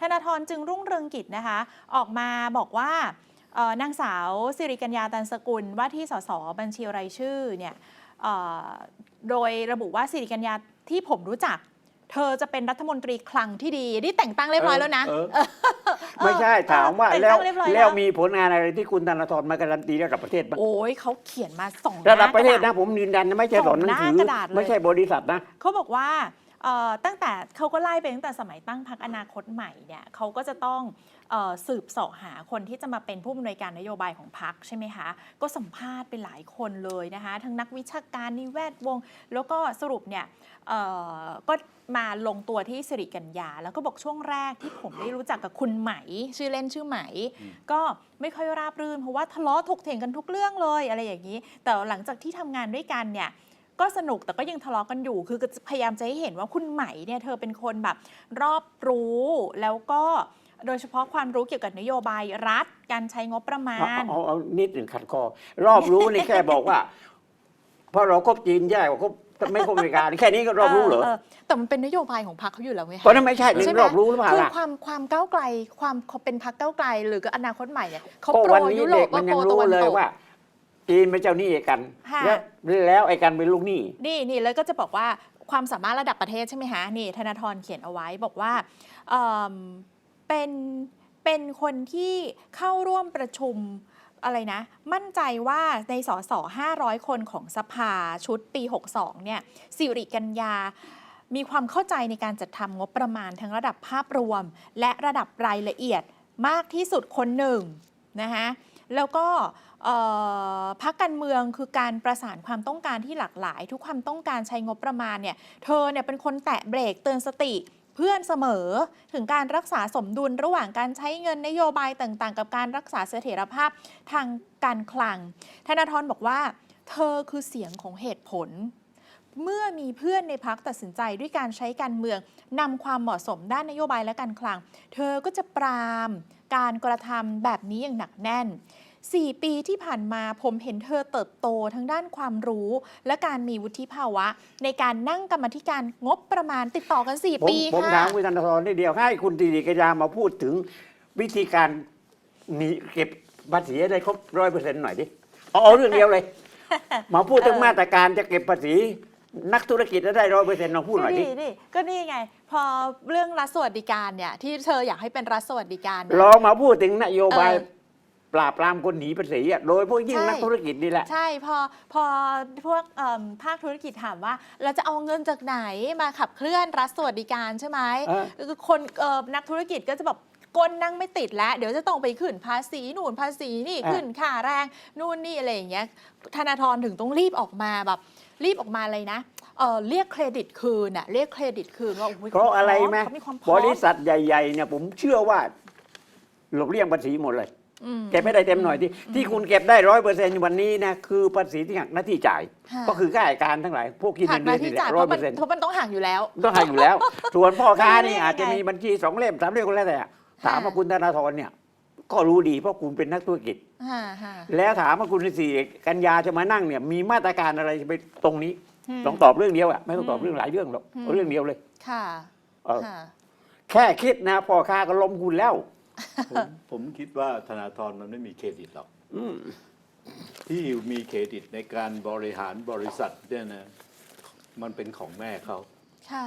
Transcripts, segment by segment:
ธนาธรจึงรุ่งเรืองกิจนะคะ ออกมาบอกว่าเอ่อนางสาวสิริกัญญาตันสกุลว่าที่สสบัญชีรายชื่อเนี่ยเอ่อโดยระบุว่าสิริกัญญาที่ผมรู้จัก เธอจะเป็นรัฐมนตรีคลังที่ดีนี่แต่งตั้งเรียบร้อยแล้วนะเออไม่ใช่ถามว่าแต่งแล้ตั้วงเรียบร้อยแล้วมีผลงานอะไรที่คุณธนาธรมาการันตีระดับประเทศบ้างโอ้ยเขาเขียนมาสองระดับประเทศหนะกาษผมยืนยันนะไม่ใช่สอนหนังสืสองหน้ากระดาษเลยไม่ใช่บริษัทนะเขาบอกว่าเอ่อ ตั้งแต่เขาก็ไล่ไปตั้งแต่สมัยตั้งพักอนาคตใหม่เนี่ยเขาก็จะต้องเออสืบเสาะหาคนที่จะมาเป็นผู้อำนวยการนโยบายของพักใช่ไหมคะก็สัมภาษณ์ไปหลายคนเลยนะคะ ทั้งนักวิชาการนิแวดวง แล้วก็สรุปเนี่ยเอ่อก็มาลงตัวที่สิริกัญญา แล้วก็บอกช่วงแรกที่ผมได้รู้จักกับคุณไหม ชื่อเล่นชื่อไหม ก็ไม่ค่อยราบรื่นเพราะว่าทะเลาะถกเถียงกันทุกเรื่องเลยอะไรอย่างนี้ แต่หลังจากที่ทำงานด้วยกันเนี่ย ก็สนุกแต่ก็ยังทะเลาะกันอยู่ คือพยายามจะให้เห็นว่าคุณไหมเนี่ยเธอเป็นคนแบบรอบรู้แล้วก็โดยเฉพาะความรู้เกี่ยวกับนโยบายรัฐ การใช้งบประมาเอาณ เอาเอานิดหนึ่งขัดคอ รอบรู้นี่แค่บอกว่าเพราะเราคบจีนแย่กว่าคบไม่คบอเมริกาแค่นี้ก็รอบรู้เหรอแต่มันเป็นนโยบายของพรรคเขาอยู่แล้วไงเพราะนั้นไม่ใช่หนึ่งใช่ไหมรอบรู้หรือเปล่าคือล่ะความความก้าวไกล ความเขาเป็นพรรคก้าวไกล หรือก็อนาคตใหม่เนี่ยเขาก็โปรวันนี้ยุโรเด็ปกก็มันโปยัรงตะรู้วันเลยตกว่า จีนเป็นเจ้าหนี้กัน ค่ะ แล้วแล้วไอ้กันเป็นลูกหนี้ นี่นี่แล้วก็จะบอกว่าความสามารถระดับประเทศใช่ไหมคะนี่ธนาธรเขียนเอาไว้บอกว่าเอิ่มเป็นเป็นคนที่เข้าร่วมประชุมอะไรนะ มั่นใจว่าในสส500 คนของสภาชุดปี 62 เนี่ยสิริกัญญา มีความเข้าใจในการจัดทำงบประมาณทั้งระดับภาพรวม และระดับรายละเอียดมากที่สุดคนหนึ่งนะคะ แล้วก็พักการเมืองคือการประสานความต้องการที่หลากหลาย ทุกความต้องการใช้งบประมาณเนี่ยเธอเนี่ยเป็นคนแตะเบรกเตือนสติเพื่อนเสมอถึงการรักษาสมดุลระหว่างการใช้เงินนโยบายต่างๆ กับการรักษาเสถียรภาพทางการคลัง ธนาธรบอกว่า เธอคือเสียงของเหตุผล เมื่อมีเพื่อนในพักตัดสินใจด้วยการใช้การเมืองนำความเหมาะสมด้านนโยบายและการคลัง เธอก็จะปรามการกระทำแบบนี้อย่างหนักแน่น 4 ปีที่ผ่านมาผมเห็นเธอเติบโตทั้งด้านความรู้ และการมีวุฒิภาวะ ในการนั่งกรรมาธิการงบประมาณติดต่อกันผม4ปีผมค่ะถามคุณธนาธรนิดเดียวให้คุณตีดีกยามาพูดถึงวิธีการหนีเก็บภาษีให้ได้ครบร้อยเปอร์เซ็นต์หน่อยดิเอาเอาเรื่องเดียวเลย มาพูดถึงเออมาตรการจะเก็บภาษี นักธุรกิจจะได้ร้อยเปอร์เซ็นต์ลองพูดหน่อยดินี่นี่ก็นี่ไง พอเรื่องรัฐสวัสดิการเนี่ย ที่เธออยากให้เป็นรัฐสวัสดิการเนี่ย ลองมาพูดถึงนโยบายเออ ปราบปรามคนหนีภาษีอะโดยพวกยิ่งใช่นักธุรกิจนี่แหละ ใช่พอพอพวกเอิ่มภาคธุรกิจถามว่า เราจะเอาเงินจากไหนมาขับเคลื่อนรัฐสวัสดิการใช่ไหมเออ คือคนเอ่อนักธุรกิจก็จะแบบ ก้นนั่งไม่ติดแล้ว เดี๋ยวจะต้องไปขึ้นภาษีนู่นภาษีนี่ขึ้นค่าแรงนู่นนี่อะไรอย่างเงี้ยธนาธรถึงต้องรีบออกมาแบบ รีบออกมาเลยนะเออเรียกเครดิตคืนอะเรียกเครดิตคืนว่าโอ้ยเพราะอะไรไหมเขามีความพบร้อมริษัทใหญ่ๆเนี่ยผมเชื่อว่าหลบเลี่ยงภาษีหมดเลย อืม เก็บไม่ได้เต็มหน่อยที่ที่คุณเก็บได้ร้อยเปอร์เซ็นต์วันนี้นะคือภาษีที่หักหน้าที่จ่าย ค่ะ ก็คือค่าราชการทั้งหลาย พวกคิดหัเงิกนหเดือน้านที่นี่แหจ่ายละเพร้อยราะเปมัอนร์เซ็นต์เพราะมันต้องหักอยู่แล้ว ต้องหักอยู่แล้ว ส่วนพ่อค้านี่นี่ไงอาจจะมีบัญชีสองเล่มสามเล่มก็แล้วแต่อะ ถามว่าคุณธนาธรเนี่ย ก็รู้ดีเพราะคุณเป็นนักธุรกิจฮ่าฮ่าแล้วถามว่าคุณสี่กันยาจะมานั่งเนี่ย มีมาตรการอะไรไปตรงนี้มลองตอบเรื่องเดียวอะไม่ต้องตอบอืมเรื่องหลายเรื่องหรอกอืมเอาเรื่องเดียวเลยค่ะเออค่ะแค่คิดนะพ่อค้าก็ล้มคุณแล้ว ผมผมคิดว่าธนาธรมันไม่มีเครดิตหรอกอืมที่มีเครดิตในการบริหารบริษัทเนี่ยนะ มันเป็นของแม่เขาค่ะ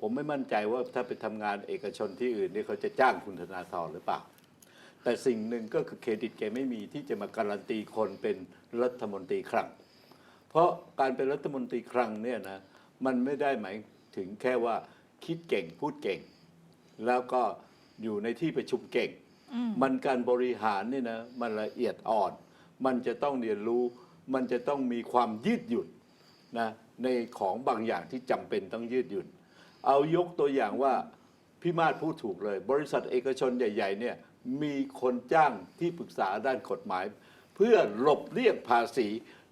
ผมไม่มั่นใจว่าถ้าไปทำงานเอกชนที่อื่นเนี่ยเขาจะจ้างคุณธนาธรหรือเปล่า แต่สิ่งหนึ่งก็คือเครดิตแกไม่มีที่จะมาการันตีคนเป็นรัฐมนตรีคลังเพราะการเป็นรัฐมนตรีคลังเนี่ยนะมันไม่ได้หมายถึงแค่ว่าคิดเก่งพูดเก่ง แล้วก็อยู่ในที่ประชุมเก่งอืมมันการบริหารเนี่ยนะมันละเอียดอ่อน มันจะต้องเรียนรู้ มันจะต้องมีความยืดหยุ่นนะในของบางอย่างที่จำเป็นต้องยืดหยุ่น เอายกตัวอย่างว่าพี่มาศพูดถูกเลย บริษัทเอกชนใหญ่ ๆ เนี่ยมีคนจ้างที่ปรึกษาด้านกฎหมาย เพื่อหลบเลี่ยงภาษี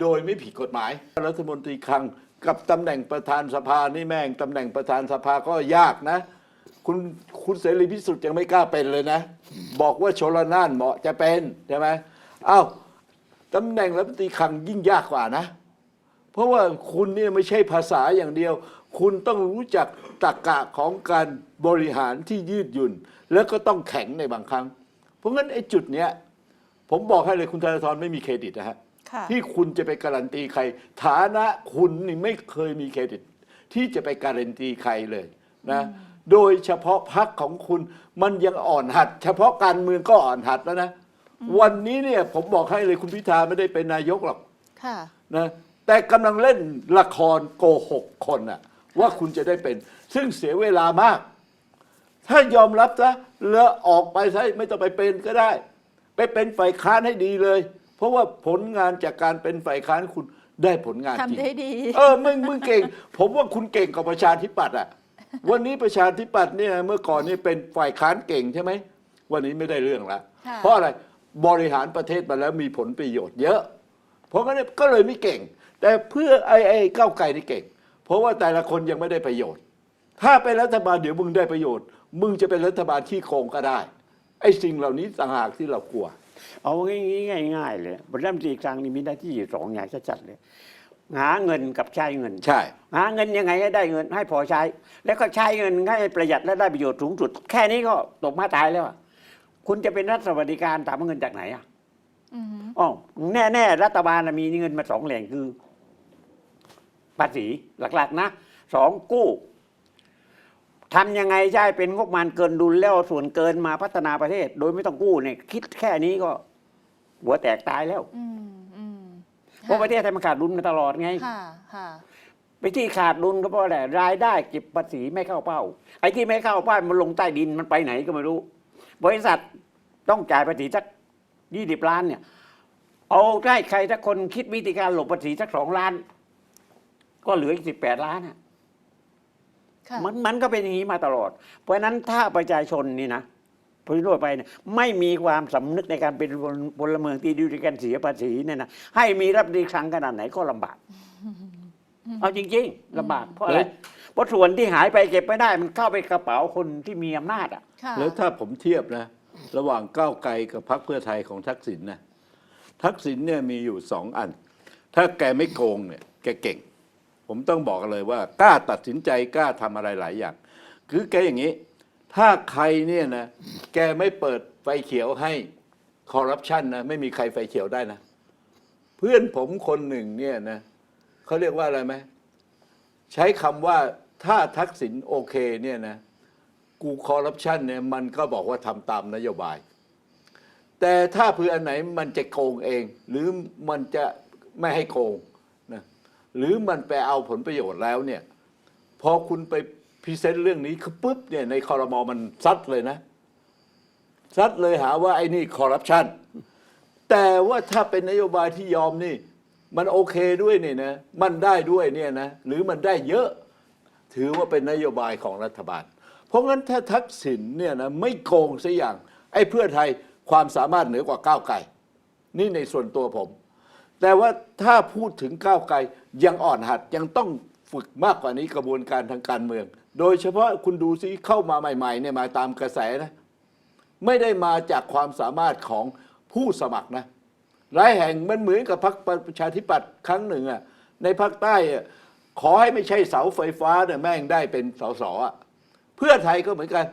โดยไม่ผิดกฎหมาย รัฐมนตรีคลังกับตำแหน่งประธานสภานี่แม่งตำแหน่งประธานสภาก็ยากนะ คุณคุณเสรีพิสุทธิ์ยังไม่กล้าเป็นเลยนะ บอกว่าชลนานเหมาะจะเป็นใช่ไหมอ้าวตำแหน่งรัฐมนตรีคลังยิ่งยากกว่านะ ราะว่าคุณเนี่ยไม่ใช่ภาษาอย่างเดียว คุณต้องรู้จักตรรกะของการบริหารที่ยืดหยุ่น แล้วก็ต้องแข็งในบางครั้ง เพราะงั้นไอ้จุดเนี้ยผมบอกให้เลยคุณธนาธรไม่มีเครดิตนะฮะค่ะ ที่คุณจะไปการันตีใคร ฐานะคุณนี่ไม่เคยมีเครดิต ที่จะไปการันตีใครเลยนะโดยเฉพาะพักของคุณมันยังอ่อนหัด เฉพาะการเมืองก็อ่อนหัดแล้วนะวันนี้เนี่ยผมบอกให้เลยคุณพิธาไม่ได้เป็นนายกหรอกค่ะ นะ แต่กำลังเล่นละครโกหกคนอะว่าคุณจะได้เป็น ซึ่งเสียเวลามาก ถ้ายอมรับซะแล้วออกไปซะไม่ต้องไปเป็นก็ได้ ไปเป็นฝ่ายค้านให้ดีเลย เพราะว่าผลงานจากการเป็นฝ่ายค้านคุณได้ผลงานจริทำง ได้ดี เออมึงมึงเก่ง ผมว่าคุณเก่งกว่าประชาธิปัตย์อะ วันนี้ประชาธิปัตย์เนี่ยเมื่อก่อนนี่เป็นฝ่ายค้านเก่งใช่ไหม วันนี้ไม่ได้เรื่องละ ค่ะ เพราะอะไรบริหารประเทศมาแล้วมีผลประโยชน์เยอะ เพราะงั้นเนยก็เลยไม่เก่ง แต่เพื่อไอ้ไอ้ก้าวไกลนี่เก่ง เพราะว่าแต่ละคนยังไม่ได้ประโยชน์ ถ้าเป็นรัฐบาลเดี๋ยวมึงได้ประโยชน์ มึงจะเป็นรัฐบาลที่โกงก็ได้ ไอ้สิ่งเหล่านี้ต่างหากที่เรากลัว เอาง่ายๆง่ายๆเลยบรัฐมนตรีกลางนี่มีหน้าที่อยู่สองอย่างชัดๆเลย หาเงินกับใช้เงิน ใช่ หาเงินยังไงให้ได้เงินให้พอใช้ แล้วก็ใช้เงินให้ประหยัดและได้ประโยชน์สูงสุด แค่นี้ก็ตกมาตายแล้วอะคุณจะเป็นรัฐสวัสดิการถามว่าเงินจากไหนอะอืม อ๋อแน่ๆรัฐบาลน่ะมีเงินมาสองแหล่งคือ ภาษีหลักๆนะสองกู้ทำยังไงใช่เป็นงบประมาณเกินดุลแล้วเอาส่วนเกินมาพัฒนาประเทศ โดยไม่ต้องกู้เนี่ยคิดแค่นี้ก็หัวแตกตายแล้วอืมอืมเพราะประเทศไทยมันขาดดุลมาตลอดไงค่ะค่ะไปที่ขาดดุลก็เพราะอะไรรายได้เก็บภาษีไม่เข้าเป้า ไอ้ที่ไม่เข้าเป้ามันลงใต้ดินมันไปไหนก็ไม่รู้ บริษัทต้องจ่ายภาษีสักยี่สิบล้านเนี่ย เอาได้ใครถ้าคนคิดวิธีการหลบภาษีสักสองล้าน ก็เหลืออีกสิบแปดล้านอะค่ะมันมันก็เป็นอย่างนี้มาตลอด เพราะฉะนั้นถ้าประชาชนนี่นะพูดทั่วไปเนี่ยไม่มีความสำนึกในการเป็นพลเมืองที่ดีในการเสียภาษีเนี่ยนะให้มีรับดีครั้งขนาดไหนก็ลำบาก เอาจริงๆลำบากเพราะอะไรเฮ้ยเพราะส่วนที่หายไปเก็บไม่ได้ มันเข้าไปกระเป๋าคนที่มีอำนาจอะค่ะแล้วถ้าผมเทียบนะ ระหว่างก้าวไกลกับพรรคเพื่อไทยของทักษิณนะทักษิณเนี่ยมีอยู่สองอัน ถ้าแกไม่โกงเนี่ย แกเก่ง ผมต้องบอกเลยว่ากล้าตัดสินใจกล้าทำอะไรหลายอย่าง คือแกอย่างนี้ ถ้าใครเนี่ยนะแกไม่เปิดไฟเขียวให้คอร์รัปชันนะไม่มีใครไฟเขียวได้นะ เพื่อนผมคนหนึ่งเนี่ยนะเขาเรียกว่าอะไรไหมใช้คำว่าถ้าทักษิณโอเคเนี่ยนะกูคอร์รัปชันเนี่ยมันก็บอกว่าทำตามนโยบาย แต่ถ้าเพื่ออันไหนมันจะโกงเอง หรือมันจะไม่ให้โกง หรือมันไปเอาผลประโยชน์แล้วเนี่ยพอคุณไปพรีเซนต์เรื่องนี้คือปุ๊บเนี่ยในคอรมอมันซัดเลยนะซัดเลยหาว่าไอ้นี่คอร์รัปชันแต่ว่าถ้าเป็นนโยบายที่ยอมนี่ มันโอเคด้วยเนี่ยนะมันได้ด้วยเนี่ยนะหรือมันได้เยอะ ถือว่าเป็นนโยบายของรัฐบาล เพราะงั้นถ้าทักษิณเนี่ยนะไม่โกงสัอย่าง ไอ้เพื่อไทยความสามารถเหนือกว่าก้าวไกลนี่ในส่วนตัวผม แต่ว่าถ้าพูดถึงก้าวไกลยังอ่อนหัดยังต้องฝึกมากกว่านี้กระบวนการทางการเมือง โดยเฉพาะคุณดูซิเข้ามาใหม่ๆเนี่ยมาตามกระแสนะไม่ได้มาจากความสามารถของผู้สมัครนะหลายแห่งมันเหมือนกับพรรคประชาธิปัตย์ครั้งหนึ่งอะในภาคใต้อะขอให้ไม่ใช่เสาไฟฟ้าเนี่ยแม่งได้เป็นสสอะเพื่อไทยก็เหมือนกัน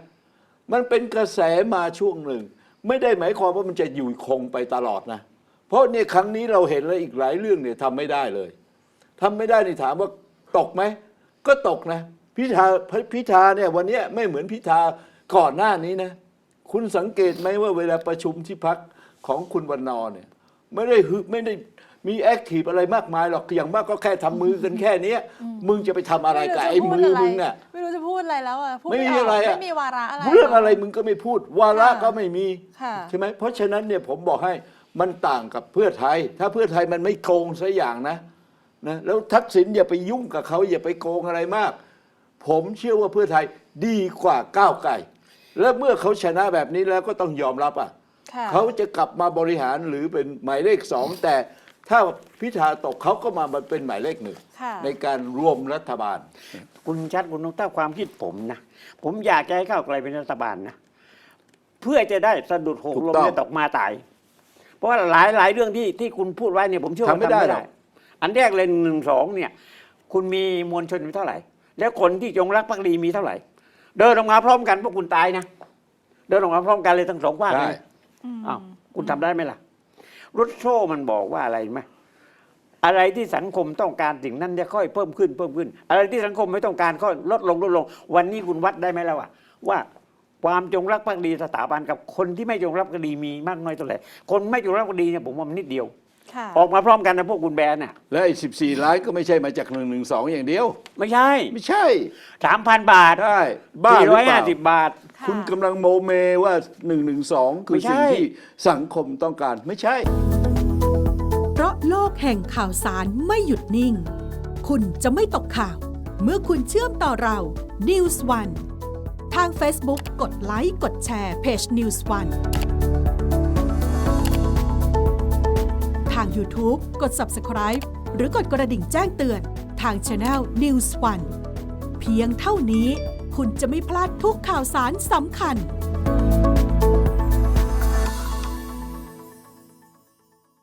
มันเป็นกระแสมาช่วงหนึ่ง ไม่ได้หมายความว่ามันจะอยู่คงไปตลอดนะ เพราะเนี่ยครั้งนี้เราเห็นแล้วอีกหลายเรื่องเนี่ยทำไม่ได้เลยทำไม่ได้นี่ถามว่าตกไหม ก็ตกนะ พิธาพิธาเนี่ยวันเนี้ยไม่เหมือนพิธาก่อนหน้านี้นะ คุณสังเกตไหมว่าเวลาประชุมที่พักของคุณวันนอร์เนี่ยไม่ได้ฮึไม่ได้มีแอคทีฟอะไรมากมายหรอกอย่างมากก็แค่ทำมือกันแค่เนี้ยมึงจะไปทำอะไรกับไอ้มือมึงอะ ไม่รู้จะพูดอะไรแล้วอะพูดไม่มีกอะไรอะ ไม่มีวาระอะไร เรื่องอะไรมึงก็ไม่พูด วาระค่ะก็ไม่มีค่ะ ใช่ไหมเพราะฉะนั้นเนี่ยผมบอกให้ มันต่างกับเพื่อไทย ถ้าเพื่อไทยมันไม่โกงสัอย่างนะนะแล้วทักษิณอย่าไปยุ่งกับเขาอย่าไปโกงอะไรมาก ผมเชื่อว่าเพื่อไทยดีกว่าก้าวไกลแล้วเมื่อเขาชนะแบบนี้แล้วก็ต้องยอมรับอะค่ะเขาจะกลับมาบริหารหรือเป็นหมายเลขสองแต่ถ้าพิธาตกเขาก็มาเป็นหมายเลขหนึ่งค่ะ ในการรวมรัฐบาล คุณชัดคุณต้องถ้าความคิดผมนะ ผมอยากจะให้ก้าวไกลเป็นรัฐบาลนะ เพื่อจะได้สะดุดหกถูกลมต้อง และตกมาตายเพ ราะว่าหลายหลายเรื่องที่ที่คุณพูดไว้เนี่ยผมเชื่อว่าทำไม่ได้หรอก อันแรกเลยหนึ่งสองเนี่ย คุณมีมวลชนอยู่เท่าไหร่ แล้วคนที่จงรักภักดีมีเท่าไหร่ เดินออกมาพร้อมกันพวกคุณตายนะเดินออกมาพร้อมกันเลยทั้งสองฝ่ายใช่เลยอ้าวคุณทำได้ไหมล่ะรุดโชมันบอกว่าอะไรไหมอะไรที่สังคมต้องการสิ่งนั้นจะค่อยเพิ่มขึ้นเพิ่มขึ้น อะไรที่สังคมไม่ต้องการก็ลดลงลดลง วันนี้คุณวัดได้ไหมแล้วอะว่า ความจงรักภักดีสถาบันกับคนที่ไม่จงรักภักดีมีมากน้อยเท่าไหร่คนไม่จงรักภักดีเนี่ยผมว่ามันนิดเดียว ค่ะออกมาพร้อมกันนะพวกคุณแบนน่ะและไอ้สิบสี่ล้านก็ไม่ใช่มาจากหนึ่งหนึ่งสองอย่างเดียว ไม่ใช่ไม่ใช่สามพันบาทใช่บ้าสี่หรือร้อยเปห้าล่าสิบบาทค่ะคุณกำลังโมเมว่าหนึ่งหนึ่งสองคือไม่ใช่สิ่งที่สังคมต้องการไม่ใช่ เพราะโลกแห่งข่าวสารไม่หยุดนิ่ง คุณจะไม่ตกข่าว เมื่อคุณเชื่อมต่อเรา News One ทาง Facebook กดไลค์ กดแชร์เพจ News One ทาง YouTube กด Subscribe หรือกดกระดิ่งแจ้งเตือนทาง Channel News One เพียงเท่านี้คุณจะไม่พลาดทุกข่าวสารสำคัญ